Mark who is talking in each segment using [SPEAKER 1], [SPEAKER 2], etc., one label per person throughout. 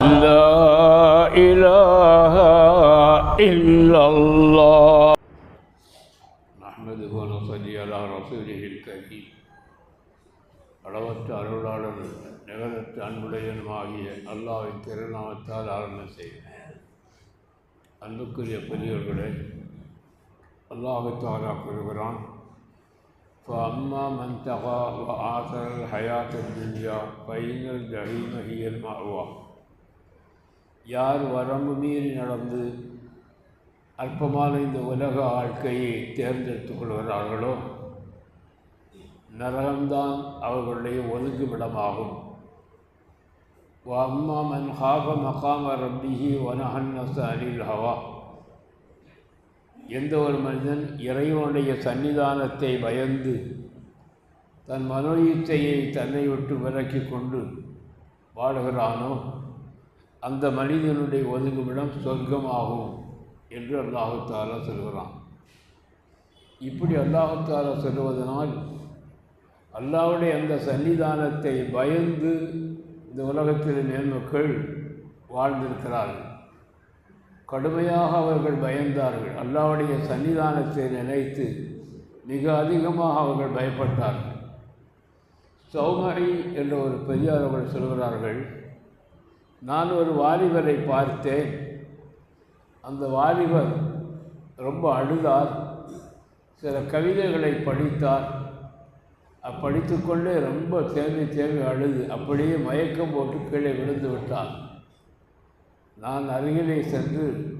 [SPEAKER 1] لا إله إلا الله نحمده ونصلي على رسوله الكريم அளவற்ற அருளாளர் நிகழற்ற அன்புடையனுமாகிய அல்லாவின் திருநாமத்தால் ஆரம்பம் செய்தேன் அன்புக்குரிய பெரியவர்களே அல்லாஹு தாரா கூறுகிறான் فأما من تغى وآثر الحياة الدنيا فإن الجحيم هي المأوى யார் வரம்பு மீறி நடந்து அற்பமான இந்த உலக வாழ்க்கையை தேர்ந்தெடுத்துக் கொள்கிறார்களோ நரகம்தான் அவர்களுடைய ஒதுங்குமிடமாகும். அம்மா மன் ஹாப மகாம ரப்பிஹி வனஹன்னச அனில் ஹவா. எந்த ஒரு மனிதன் இறைவனுடைய சன்னிதானத்தை பயந்து தன் மனோயிச்சையை தன்னை விட்டு விலக்கி கொண்டு வாழுகிறானோ அந்த மனிதனுடைய ஒதுங்குமிடம் சொர்க்கமாகும் என்று அல்லாஹுத்தாலா சொல்கிறான் இப்படி அல்லாஹுத்தாலா சொல்வதனால் அல்லாவுடைய அந்த சன்னிதானத்தை பயந்து இந்த உலகத்தில் மேன்மக்கள் வாழ்ந்திருக்கிறார்கள். கடுமையாக அவர்கள் பயந்தார்கள். அல்லாவுடைய சன்னிதானத்தை நினைத்து மிக அதிகமாக அவர்கள் பயப்பட்டார்கள். சௌமகி என்ற ஒரு பெரியார் அவர்கள் சொல்கிறார்கள் நான் ஒரு வாலிபரை பார்த்தேன். அந்த வாலிபர் ரொம்ப அழுதார். சில கவிதைகளை படித்தார். படித்துக்கொண்டே ரொம்ப தேவை தேவை அழுது அப்படியே மயக்கம் போட்டு கீழே விழுந்து விட்டார். நான் அருகிலே சென்று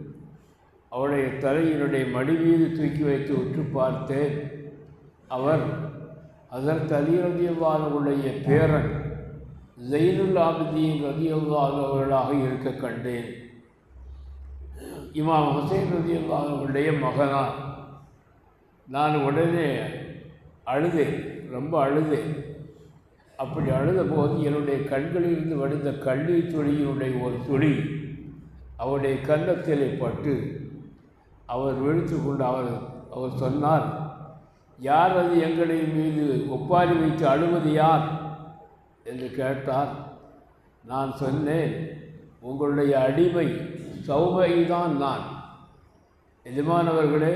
[SPEAKER 1] அவருடைய தலையினுடைய மடி மீது தூக்கி வைத்து உற்று பார்த்தேன். அவர் அதற்கு அலிரதியவானுடைய பேரன். ஜெயினுல் ஆபிதீன் அவர்களாக இருக்க கண்டேன். இமாம் ஹுசைன் ரதியல்லாதவர்களுடைய மகனார். நான் உடனே அழுதேன் ரொம்ப அழுதேன். அப்படி அழுத போது என்னுடைய கண்களிலிருந்து வடிந்த கண்ணீர் துளியினுடைய ஒரு துளி அவருடைய கன்னத்திலே பட்டு அவர் விழித்து கொண்டு அவர் அவர் சொன்னார் யார் அது எங்களின் மீது ஒப்பாரி வைத்து அழுவது யார்? என்று கேட்டார் நான் சொன்னேன் உங்களுடைய அடிமை சௌமைதான் நான். எஜமானவர்களே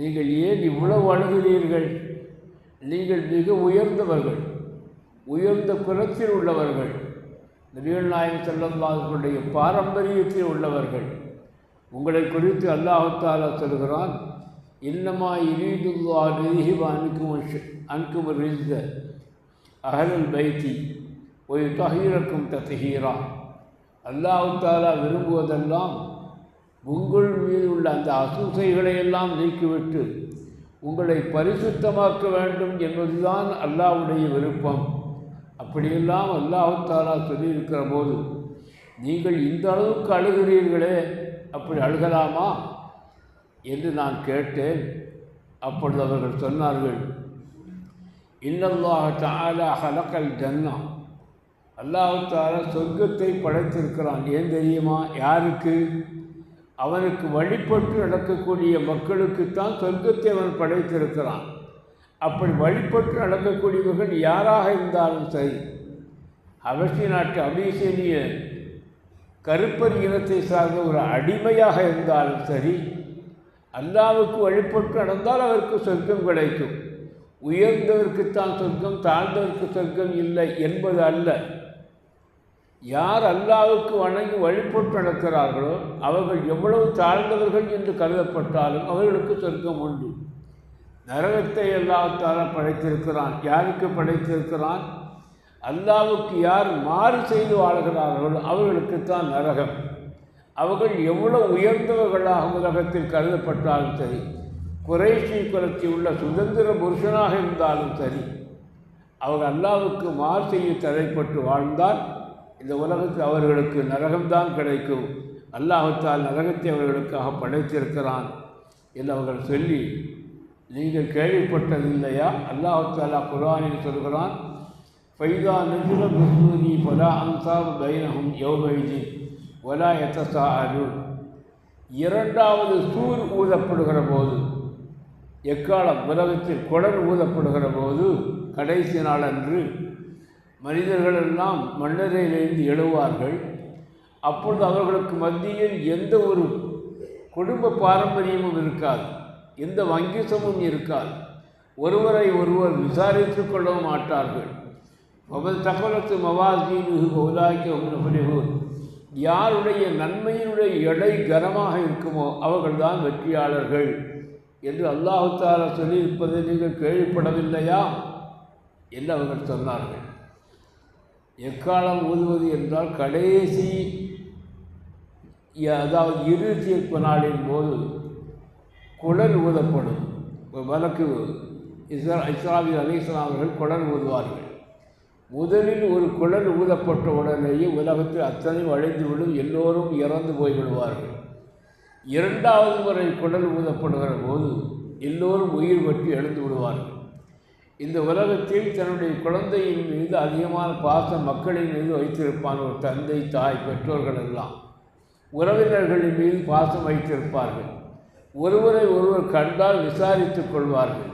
[SPEAKER 1] நீங்கள் ஏன் இவ்வளவு அழுகிறீர்கள்? நீங்கள் மிக உயர்ந்தவர்கள் உயர்ந்த குலத்தில் உள்ளவர்கள் நபிகள் நாயகம் செல்லல்லாஹர்களுடைய பாரம்பரியத்தில் உள்ளவர்கள். உங்களை குறித்து அல்லாஹாலா சொல்கிறான் இன்னமா இனீதுல்லா நிதிஹிப அனுக்கும் அன்கும் ரிஸ்த அகலல் பைத்தி ஒரு தகீரக்கும் தத்துகீரா அல்லாஹு தாலா விரும்புவதெல்லாம் உங்கள் மீது உள்ள அந்த அசூசைகளை எல்லாம் நீக்கிவிட்டு உங்களை பரிசுத்தமாக்க வேண்டும் என்பதுதான் அல்லாவுடைய விருப்பம். அப்படியெல்லாம் அல்லாஹாலா சொல்லியிருக்கிற போது நீங்கள் இந்த அளவுக்கு அழுகிறீர்களே அப்படி அழுகலாமா? என்று நான் கேட்டேன். அப்பொழுது அவர்கள் சொன்னார்கள் இன்னல்லாஹ் தாலா ஹலக்கல் ஜன்னா அல்லாஹு தாலா சொர்க்கத்தை படைத்திருக்கிறான். ஏன் தெரியுமா? யாருக்கு? அவனுக்கு வழிபட்டு நடக்கக்கூடிய மக்களுக்குத்தான் சொர்க்கத்தை அவன் படைத்திருக்கிறான். அப்படி வழிபட்டு நடக்கக்கூடியவர்கள் யாராக இருந்தாலும் சரி அவசிய நாட்டு அபிசேனிய கருப்பர் இனத்தை சார்ந்த ஒரு அடிமையாக இருந்தாலும் சரி அல்லாவுக்கு வழிபட்டு நடந்தால் அவருக்கு சொர்க்கம் கிடைக்கும். உயர்ந்தவருக்குத்தான் சொர்க்கம் தாழ்ந்தவருக்கு சொர்க்கம் இல்லை என்பது அல்ல. யார் அல்லாவுக்கு வணங்கி வழிபட்டு நடக்கிறார்களோ அவர்கள் எவ்வளவு தாழ்ந்தவர்கள் என்று கருதப்பட்டாலும் அவர்களுக்கு சொர்க்கம் உண்டு. நரகத்தை அல்லாஹால படைத்திருக்கிறான். யாருக்கு படைத்திருக்கிறான்? அல்லாவுக்கு யார் மாறு செய்து வாழ்கிறார்களோ அவர்களுக்குத்தான் நரகம். அவர்கள் எவ்வளவு உயர்ந்தவர்களாக உலகத்தில் கருதப்பட்டாலும் சரி குறைசி குலத்தில் உள்ள சுதந்திர புருஷனாக இருந்தாலும் சரி அவர் அல்லாவுக்கு மாறு செய்ய தடைப்பட்டு வாழ்ந்தால் இந்த உலகத்தில் அவர்களுக்கு நரகம்தான் கிடைக்கும். அல்லாஹத்தால் நரகத்தை அவர்களுக்காக படைத்திருக்கிறான் என்று அவர்கள் சொல்லி நீங்கள் கேள்விப்பட்டது இல்லையா அல்லாஹாலா குரானில் சொல்கிறான் ஃபைதா நஜுல முஸ்தூரி பலா அன்சாப் பைனஹும் யோகைஜி ஒலா எத்தசா அருள் இரண்டாவது சூர் ஊதப்படுகிற போது எக்காலம் உலகத்தில் குடல் ஊதப்படுகிற போது கடைசி நாளன்று மனிதர்கள் எல்லாம் மன்னரையிலிருந்து எழுவார்கள். அப்பொழுது அவர்களுக்கு மத்தியில் எந்த ஒரு குடும்ப பாரம்பரியமும் இருக்காது. எந்த வங்கிசமும் இருக்காது. ஒருவரை ஒருவர் விசாரித்துக் கொள்ளவும் மாட்டார்கள். அவள் தகவலத்து மவாசீனு உலாக்கி யாருடைய நன்மையினுடைய எடை கனமாக இருக்குமோ அவர்கள்தான் வெற்றியாளர்கள். என்று அல்லாஹால சொல்லி சொல்லியிருப்பதை நீங்கள் கேள்விப்படவில்லையா என்று அவர்கள் சொன்னார்கள். எக்காலம் ஊதுவது என்றால் கடைசி அதாவது இரு தீர்ப்பு நாளின் போது குடல் ஊதப்படும். வழக்கு இஸ்ரா இஸ்ராவி அலிஸ்லாம் குடல் ஊதுவார்கள். முதலில் ஒரு குழல் ஊதப்பட்ட உடனேயே உலகத்தில் அத்தனை அழைந்துவிடும் எல்லோரும் இறந்து போய்விடுவார்கள். இரண்டாவது முறை குடல் ஊதப்படுகிற போது எல்லோரும் உயிர் பற்றி எழுந்து விடுவார்கள். இந்த உலகத்தில் தன்னுடைய குழந்தையின் மீது அதிகமான பாசம் மக்களின் மீது வைத்திருப்பான் ஒரு தந்தை தாய் பெற்றோர்கள் எல்லாம். உறவினர்களின் மீது பாசம் வைத்திருப்பார்கள். ஒருவரை ஒருவர் கண்டால் விசாரித்துக் கொள்வார்கள்.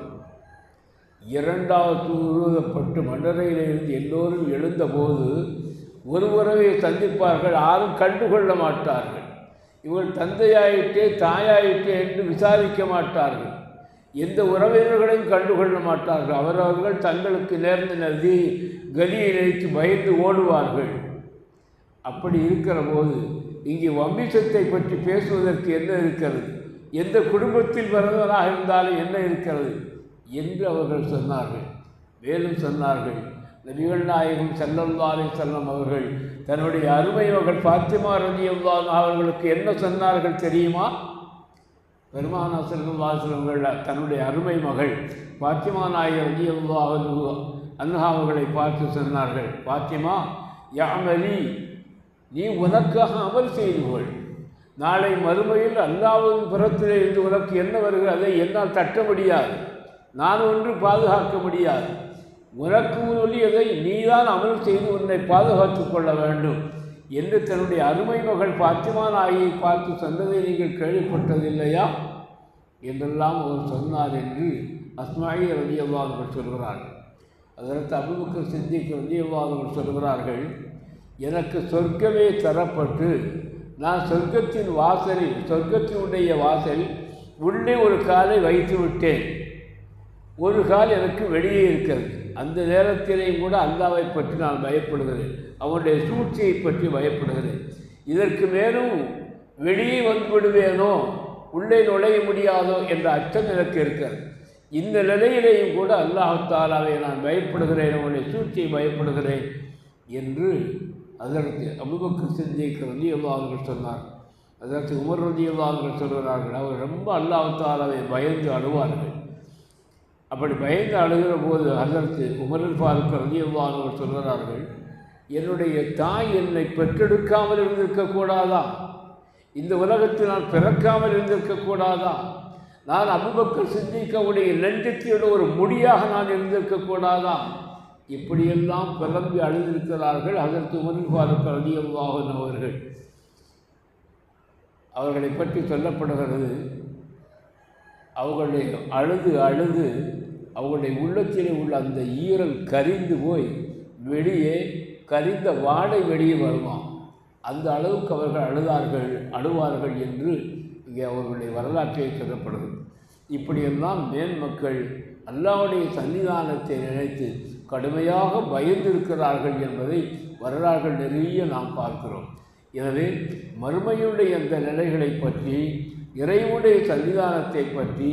[SPEAKER 1] இரண்டாவது உருவப்பட்டு மண்டலையிலிருந்து எல்லோரும் எழுந்தபோது ஒரு உறவை சந்திப்பார்கள் யாரும் கண்டுகொள்ள மாட்டார்கள். இவள் தந்தையாயிட்டே தாயாயிட்டே என்று விசாரிக்க மாட்டார்கள். எந்த உறவினர்களையும் கண்டுகொள்ள மாட்டார்கள். அவரவர்கள் தங்களுக்கு நேர்ந்த நதி கதியை நினைத்து பயந்து ஓடுவார்கள். அப்படி இருக்கிற போது இங்கே வம்பிசத்தை பற்றி பேசுவதற்கு என்ன இருக்கிறது? எந்த குடும்பத்தில் பிறந்தவராக இருந்தாலும் என்ன இருக்கிறது? என்று அவர்கள் சொன்னார்கள். மேலும் சொன்னார்கள் நபிகள் நாயகம் செல்லல்லாலே செல்லம் அவர்கள் தன்னுடைய அருமை மகள் பாத்திமா ரதியல்லான் அவர்களுக்கு என்ன சொன்னார்கள் தெரியுமா? பெருமானா செல்லல்லா தன்னுடைய அருமை மகள் பாத்திமா நாயகர் ரதியல்லா அன்ஹா அவர்களை பார்த்து சொன்னார்கள் பாத்திமா யாமலி நீ உனக்காக அமல் செய்து கொள். நாளை மறுமையில் அல்லாவின் புறத்திலே இருந்து உனக்கு என்ன வருகிறது? அதை என்னால் தட்ட முடியாது. நான் ஒன்று பாதுகாக்க முடியாது. உனக்கு சொல்லியதை நீதான் அமல் செய்து உன்னை பாதுகாத்து கொள்ள வேண்டும் என்று தன்னுடைய அருமை மகள் பாத்திமா நாயை பார்த்து சொன்னதை நீங்கள் கேள்விப்பட்டதில்லையா? என்றெல்லாம் அவர் சொன்னார் என்று அஸ்மாயி ரதியவாதர்கள் சொல்கிறார்கள். அதற்கு அபுபக்கர் சிந்திக்க ரதியவாதர்கள் சொல்கிறார்கள் எனக்கு சொர்க்கமே தரப்பட்டு நான் சொர்க்கத்தின் வாசலில் சொர்க்கத்தினுடைய வாசல் உள்ளே ஒரு காலை வைத்து விட்டேன் ஒரு கால் எனக்கு வெளியே இருக்கிறது. அந்த நேரத்திலேயும் கூட அல்லாவை பற்றி நான் பயப்படுகிறேன். அவனுடைய சூழ்ச்சியை பற்றி பயப்படுகிறேன். இதற்கு மேலும் வெளியே வந்து விடுவேனோ உள்ளே நுழைய முடியாதோ? என்ற அச்சம் எனக்கு இருக்கிறது. இந்த நிலையிலேயும் கூட அல்லாஹாலாவை நான் பயப்படுகிறேன் அவனுடைய சூழ்ச்சியை பயப்படுகிறேன் என்று அதற்கு அபுபக்கு சிந்திக்கு ரதியுல்லா அவர்கள் சொன்னார். அதற்கு உமர் ரதியுல்லா அவர்கள் சொல்கிறார்கள் அவர் ரொம்ப அல்லாஹாலாவை பயந்து அழுவார்கள். அப்படி பயந்து அழுகிற போது அதற்கு உமரல் ஃபாருக் ரதியுல்லா சொல்கிறார்கள் என்னுடைய தாய் என்னை பெற்றெடுக்காமல் இருந்திருக்கக்கூடாதா இந்த உலகத்தில் நான் பிறக்காமல் இருந்திருக்கக்கூடாதா நான் அபுபக்கர் சிந்திக்கவுடைய நெஞ்சத்தியோட ஒரு முடியாக நான் இருந்திருக்கக்கூடாதா இப்படியெல்லாம் பிறம்பி அழுதிருக்கிறார்கள் அதற்கு உமரில் ஃபாருக் ரதியுல்லாஹன் அவர்கள். அவர்களை பற்றி சொல்லப்படுகிறது அவர்களுடைய அழுது அழுது அவங்களுடைய உள்ளத்திலே உள்ள அந்த ஈரல் கரிந்து போய் வெளியே கரிந்த வாடை வெளியே வருமாம். அந்த அளவுக்கு அவர்கள் அழுதார்கள் அழுவார்கள் என்று இங்கே அவர்களுடைய வரலாற்றை சொல்லப்படுது இப்படியெல்லாம் மேல் மக்கள் அல்லாவுடைய சன்னிதானத்தை நினைத்து கடுமையாக பயந்திருக்கிறார்கள் என்பதை வரலாறுகள் நிறைய நாம் பார்க்கிறோம். எனவே மறுமையுடைய அந்த நிலைகளை பற்றி இறைவுடைய சன்னிதானத்தை பற்றி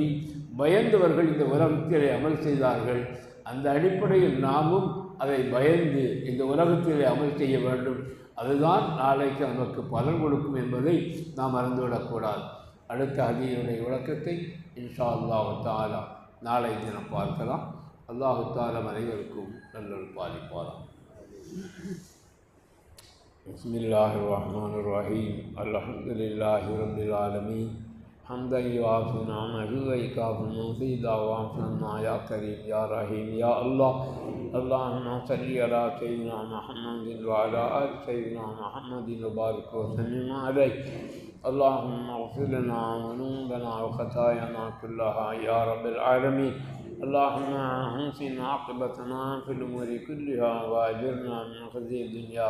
[SPEAKER 1] பயந்தவர்கள் இந்த உலகத்திலே அமல் செய்தார்கள் அந்த அடிப்படையில் நாமும் அதை பயந்து இந்த உலகத்திலே அமல் செய்ய வேண்டும் அதுதான் நாளைக்கு நமக்கு பலன் கொடுக்கும் என்பதை நாம் மறந்துவிடக்கூடாது அடுத்த அதிகளுடைய விளக்கத்தை இன்ஷா அல்லாஹு தாலா நாளை தினம் பார்க்கலாம் அல்லாஹு தாலம் அனைவருக்கும் நல்லொரு பாலிப்பாராம் بسم الله الرحمن الرحيم الحمد لله رب العالمين حمدا يوافي نعمه ويكافي مزيدا وعفنا يا كريم يا رحيم يا الله اللهم صل على سيدنا محمد وعلى ال سيدنا محمد وبارك وسلم عليه اللهم اغفر لنا ذنوبنا وخطايانا كلها يا رب العالمين اللهم احسن عاقبتنا في الأمور كلها واجرنا من خزي الدنيا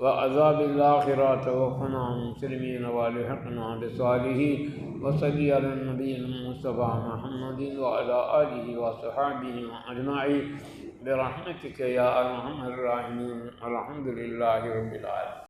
[SPEAKER 1] وعذاب الآخرة توفنا مسلمين والحقنا بصالحين وصلي على النبي المصطفى محمد وعلى آله وصحبه أجمعين. برحمتك يا أرحم الراحمين. الحمد لله رب العالمين.